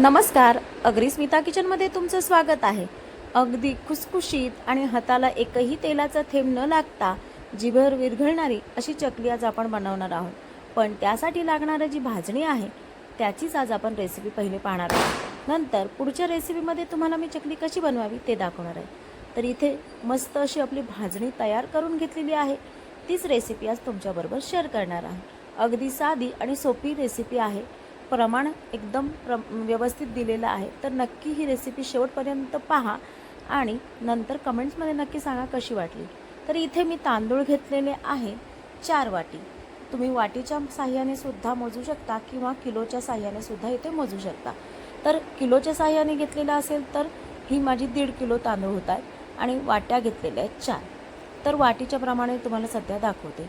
नमस्कार अग्रिस्मिता किचनमध्ये तुमचं स्वागत आहे. अगदी खुसखुशीत आणि हाताला एकही तेलाचा थेंब न लागता जिभेवर विरघळणारी अशी चकली आज आपण बनवणार आहोत. पण त्यासाठी लागणारं जी भाजणी आहे त्याचीच आज आपण रेसिपी पहिले पाहणार आहोत. नंतर पुढच्या रेसिपीमध्ये तुम्हाला मी चकली कशी बनवावी ते दाखवणार आहे. तर इथे मस्त अशी आपली भाजणी तयार करून घेतलेली आहे. तीच रेसिपी आज तुमच्याबरोबर शेअर करणार आहे. अगदी साधी आणि सोपी रेसिपी आहे. प्रमाण एकदम प्र व्यवस्थित दिलेलं आहे. तर नक्की ही रेसिपी शेवटपर्यंत पहा आणि नंतर कमेंट्समध्ये नक्की सांगा कशी वाटली. तर इथे मी तांदूळ घेतलेले आहे चार वाटी. तुम्ही वाटीच्या साह्याने सुद्धा मोजू शकता किंवा किलोच्या साह्याने सुद्धा इथे मोजू शकता. तर किलोच्या साह्याने घेतलेलं असेल तर ही माझी दीड किलो तांदूळ होत आहे आणि वाट्या घेतलेल्या आहेत चार. तर वाटीच्या प्रमाणे तुम्हाला सध्या दाखवते.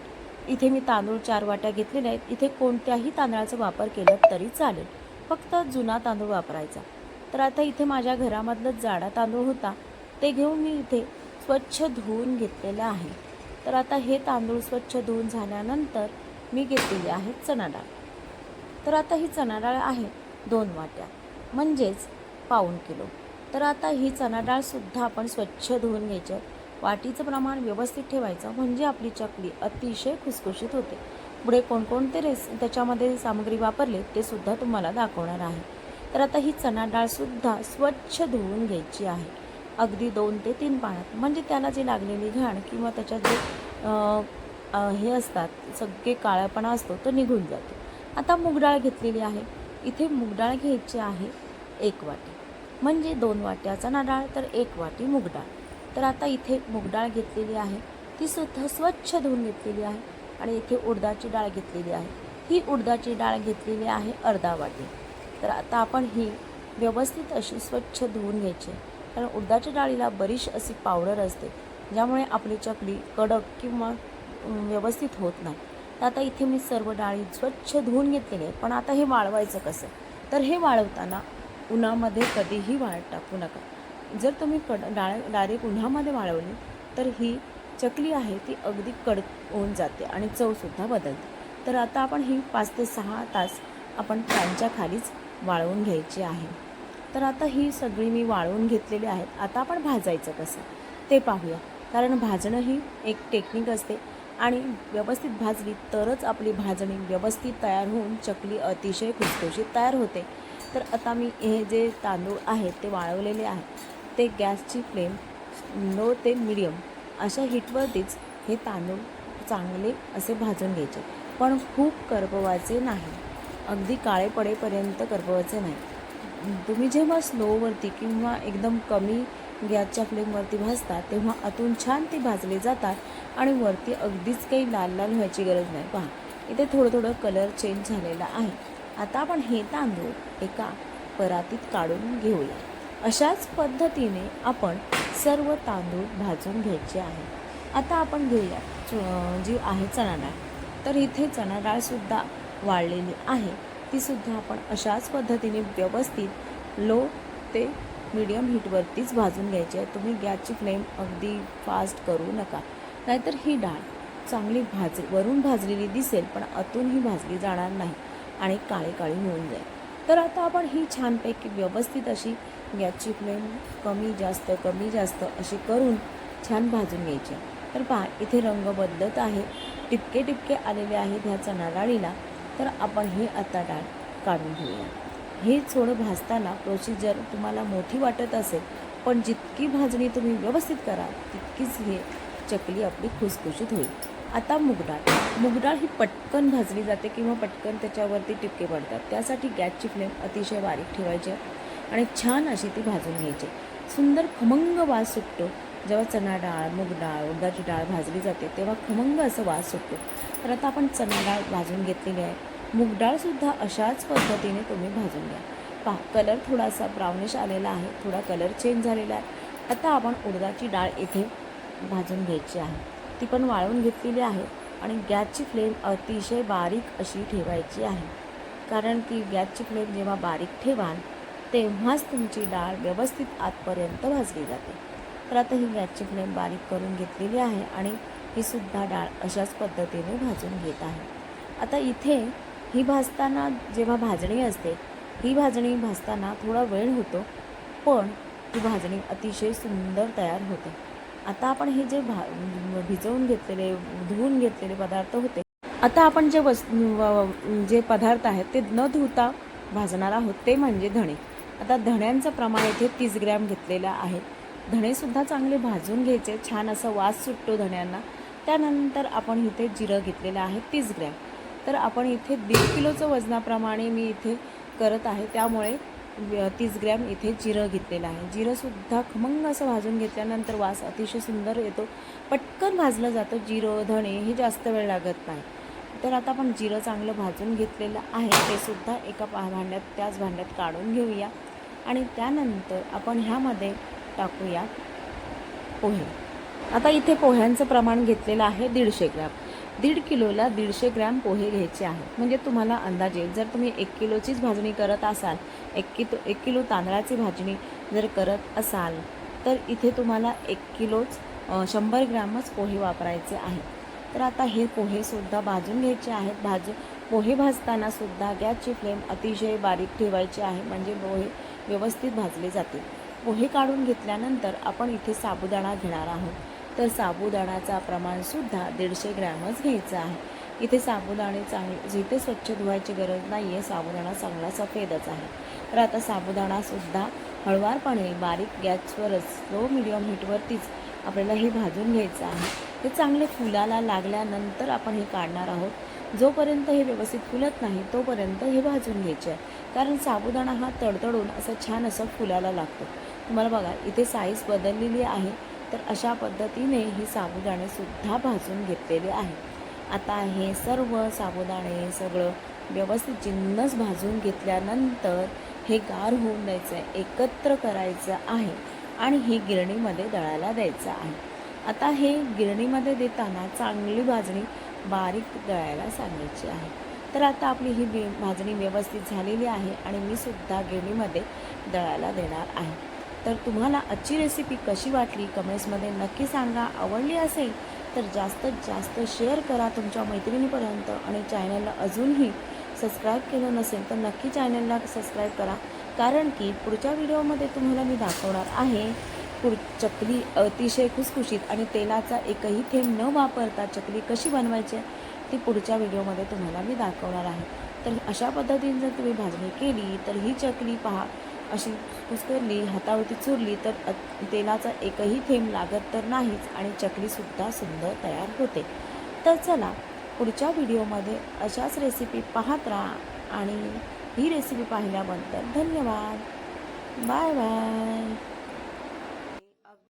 इथे मी तांदूळ चार वाट्या घेतलेल्या आहेत. इथे कोणत्याही तांदळाचा वापर केला तरी चालेल. फक्त जुना तांदूळ वापरायचा. तर आता इथे माझ्या घरामधलं जाडा तांदूळ होता. ते घेऊन मी इथे स्वच्छ धुवून घेतलेलं आहे. तर आता हे तांदूळ स्वच्छ धुवून झाल्यानंतर मी घेतलेली आहे चणा डाळ तर आता ही चणा डाळ आहे दोन वाट्या. म्हणजेच पाऊण किलो. तर आता ही चणा डाळसुद्धा आपण स्वच्छ धुवून घ्यायची वाटीचं प्रमाण व्यवस्थित ठेवायचं म्हणजे आपली चकली अतिशय खुसखुशीत होते. पुढे कोणकोणते रेस त्याच्यामध्ये सामग्री वापरले ते सुद्धा तुम्हाला दाखवणार आहे. तर आता ही चणा डाळसुद्धा स्वच्छ धुवून घ्यायची आहे. अगदी दोन ते तीन पाण्यात म्हणजे त्याला जी लागलेली घाण किंवा त्याच्यात जे हे असतात सगळे काळापणा असतो तो निघून जातो. आता मूगडाळ घेतलेली आहे. इथे मूगडाळ घ्यायची आहे एक वाटी. म्हणजे दोन वाट्या चणा डाळ तर एक वाटी मूगडाळ तर आता इथे मुगडाळ घेतलेली आहे. ती सुद्धा स्वच्छ धुवून घेतलेली आहे आणि इथे उडदाची डाळ घेतलेली आहे. ही उडदाची डाळ घेतलेली आहे अर्धा वाटी. तर आता आपण ही व्यवस्थित अशी स्वच्छ धुवून घ्यायची आहे. कारण उडदाच्या डाळीला बरीच अशी पावडर असते ज्यामुळे आपली चकली कडक किंवा व्यवस्थित होत नाही. तर आता इथे मी सर्व डाळी स्वच्छ धुवून घेतलेली आहे. पण आता हे वाळवायचं कसं? तर हे वाळवताना उन्हामध्ये कधीही वाळ टाकू नका. जर तुम्ही कड डाळ डायरेक्ट उन्हामध्ये वाळवली तर ही चकली आहे ती अगदी कडक होऊन जाते आणि चवसुद्धा बदलते. तर आता आपण ही पाच ते सहा तास आपण फॅनच्या खालीच वाळवून घ्यायची आहे. तर आता ही सगळी मी वाळवून घेतलेली आहेत. आता आपण भाजायचं कसं? ते पाहूया. कारण भाजणं ही एक टेक्निक असते आणि व्यवस्थित भाजली तरच आपली भाजणी व्यवस्थित तयार होऊन चकली अतिशय खुसखुशीत तयार होते. तर आता मी हे जे तांदूळ आहेत ते वाळवलेले आहेत ते गॅसची फ्लेम लो ते मिडियम अशा हिटवरतीच हे तांदूळ चांगले असे भाजून घ्यायचे. पण खूप करपवायचे नाही. अगदी काळे पडेपर्यंत करपवायचे नाही. तुम्ही जेव्हा स्लोवरती किंवा एकदम कमी गॅसच्या फ्लेमवरती भाजता तेव्हा आतून छान ते भाजले जातात आणि वरती अगदीच काही लाल लाल व्हायची गरज नाही. पहा इथे थोडं थोडं कलर चेंज झालेला आहे. आता आपण हे तांदूळ एका परातीत काढून घेऊया. अशाच पद्धतीने आपण सर्व तांदूळ भाजून घ्यायचे आहे. आता आपण घेऊया जी आहे चणा डाळ. तर इथे चणा डाळसुद्धा वाळलेली आहे. तीसुद्धा आपण अशाच पद्धतीने व्यवस्थित लो ते मीडियम हीटवरतीच भाजून घ्यायची आहे. तुम्ही गॅसची फ्लेम अगदी फास्ट करू नका. नाहीतर ही डाळ चांगली भाज वरून भाजलेली दिसेल पण आतूनही भाजली जाणार नाही आणि काळी काळी होऊन जाईल. तर आता आपण ही छानपैकी व्यवस्थित अशी गॅसची फ्लेम कमी जास्त कमी जास्त अशी करून छान भाजून घ्यायची. तर पहा इथे रंग बदलत आहे. टिपके टिपके आलेले आहेत ह्या चणा डाळीला तर आपण हे आता डाळ काढून घेऊया. हे थोडं भाजताना प्रोसिजर तुम्हाला मोठी वाटत असेल पण जितकी भाजणी तुम्ही व्यवस्थित करा तितकीच हे चकली आपली खुसखुशीत होईल. आता मुगडाळ मुगडाळ ही पटकन भाजली जाते किंवा पटकन त्याच्यावरती टिपके पडतात. त्यासाठी गॅसची फ्लेम अतिशय बारीक ठेवायची. आहे आणि छान अशी ती भाजून घ्यायची. सुंदर खमंग वास सुटतो. जेव्हा चणा डाळ मूग डाळ उडदाची डाळ भाजली जाते तेव्हा खमंग असं वास सुटतो. तर आता आपण चणा डाळ भाजून घेतलेली आहे. मूग डाळसुद्धा अशाच पद्धतीने तुम्ही भाजून घ्या. पा कलर थोडासा ब्राउनिश आलेला आहे. थोडा कलर चेंज झालेला आहे. आता आपण उडदाची डाळ इथे भाजून घ्यायची आहे. ती पण वाळवून घेतलेली आहे आणि गॅसची फ्लेम अतिशय बारीक अशी ठेवायची आहे. कारण की गॅसची फ्लेम जेव्हा बारीक ठेवाल तेव्हाच तुमची डाळ व्यवस्थित आतपर्यंत भाजली जाते. तर आता ही गॅसची फ्लेम बारीक करून घेतलेली आहे आणि ही सुद्धा डाळ अशाच पद्धतीने भाजून घेत आहे. आता इथे ही भाजताना जेव्हा भाजणी असते ही भाजणी भाजताना थोडा वेळ होतो पण ही भाजणी अतिशय सुंदर तयार होते. आता आपण हे जे भा भिजवून घेतलेले धुवून घेतलेले पदार्थ होते आता आपण जे वस् जे पदार्थ आहेत ते न धुता भाजणार आहोत ते म्हणजे धणे. आता धण्यांचं प्रमाण इथे तीस ग्रॅम घेतलेलं आहे. धणेसुद्धा चांगले भाजून घ्यायचे छान असा वास सुटतो धण्यांना. त्यानंतर आपण इथे जिरं घेतलेलं आहे तीस ग्रॅम. तर आपण इथे दीड किलोचं वजनाप्रमाणे मी इथे करत आहे त्यामुळे तीस ग्रॅम इथे जिरं घेतलेलं आहे. जिरंसुद्धा खमंग असं भाजून घेतल्यानंतर वास अतिशय सुंदर येतो. पटकन भाजलं जातं जिरं धणे हे जास्त वेळ लागत नाही. तर आता आपण जिरं चांगलं भाजून घेतलेलं आहे ते सुद्धा एका पा भांड्यात त्याच भांड्यात काढून घेऊया. आणि त्यानंतर आपण ह्यामध्ये टाकूया पोहे. आता इथे पोह्यांचं प्रमाण घेतलेलं आहे दीडशे ग्रॅम. दीड किलोला दीडशे ग्रॅम पोहे घ्यायचे आहेत. म्हणजे तुम्हाला अंदाजे जर तुम्ही एक किलोचीच भाजणी करत असाल एक कि एक किलो तांदळाची भाजणी जर करत असाल तर इथे तुम्हाला एक किलोच शंभर ग्रॅमच पोहे वापरायचे आहेत. तर आता हे पोहेसुद्धा भाजून घ्यायचे आहेत. भाज पोहे भाजतानासुद्धा गॅसची फ्लेम अतिशय बारीक ठेवायची आहे. म्हणजे पोहे व्यवस्थित भाजले जाते पोहे काढून घेतल्यानंतर आपण इथे साबुदाणा घेणार आहोत. तर साबुदाणाचा प्रमाणसुद्धा दीडशे ग्रॅमच घ्यायचं आहे. इथे साबुदाणे चांगले जिथे स्वच्छ धुवायची गरज नाही आहे साबुदाणा चांगला सफेदच आहे. तर आता साबुदाणासुद्धा हळवारपणे बारीक गॅसवरच लो मिडियम हीटवरतीच आपल्याला हे भाजून घ्यायचं आहे. हे चांगले फुलाला लागल्यानंतर आपण हे काढणार आहोत. जोपर्यंत हे व्यवस्थित फुलत नाही तोपर्यंत हे भाजून घ्यायचे आहे. कारण साबुदाणा हा तडतडून असं छान असं फुलाला लागतो. तुम्हाला बघा इथे साईज बदललेली आहे तर अशा पद्धतीने ही साबुदाणेसुद्धा भाजून घेतलेले आहे. आता हे सर्व साबुदाणे सगळं व्यवस्थित जिन्नस भाजून घेतल्यानंतर हे गार होऊन द्यायचं आहे एकत्र करायचं आहे आणि हे गिरणीमध्ये दळायला द्यायचं आहे. आता हे गिरणीमध्ये देताना चांगली भाजणी बारीक दळायला सांगायची आहे. तर आता आपली ही बी भाजणी व्यवस्थित झालेली आहे आणि मी सुद्धा गिरणीमध्ये दळायला देणार आहे. तर तुम्हाला आजची रेसिपी कशी वाटली? कमेंट्समध्ये नक्की सांगा. आवडली असेल तर जास्तीत जास्त शेअर करा तुमच्या मैत्रिणीपर्यंत आणि चॅनलला अजूनही सबस्क्राईब केलं नसेल तर नक्की चॅनलला सबस्क्राईब करा. कारण की पुढच्या व्हिडिओमध्ये तुम्हाला मी दाखवणार आहे. पुढ चकली अतिशय खुसखुशीत आणि तेलाचा एकही थेंब न वापरता चकली कशी बनवायची आहे ती पुढच्या व्हिडिओमध्ये तुम्हाला मी दाखवणार आहे. तर अशा पद्धतीने जर तुम्ही भाजणी केली तर ही चकली पहा अशी कुस्करली हातावरती चुरली तर तेलाचा एकही थेंब लागत तर नाहीच आणि चकलीसुद्धा सुंदर तयार होते. तर चला पुढच्या व्हिडिओमध्ये अशाच रेसिपी पाहत राहा आणि ही रेसिपी पाहिल्याबद्दल धन्यवाद. Bye bye.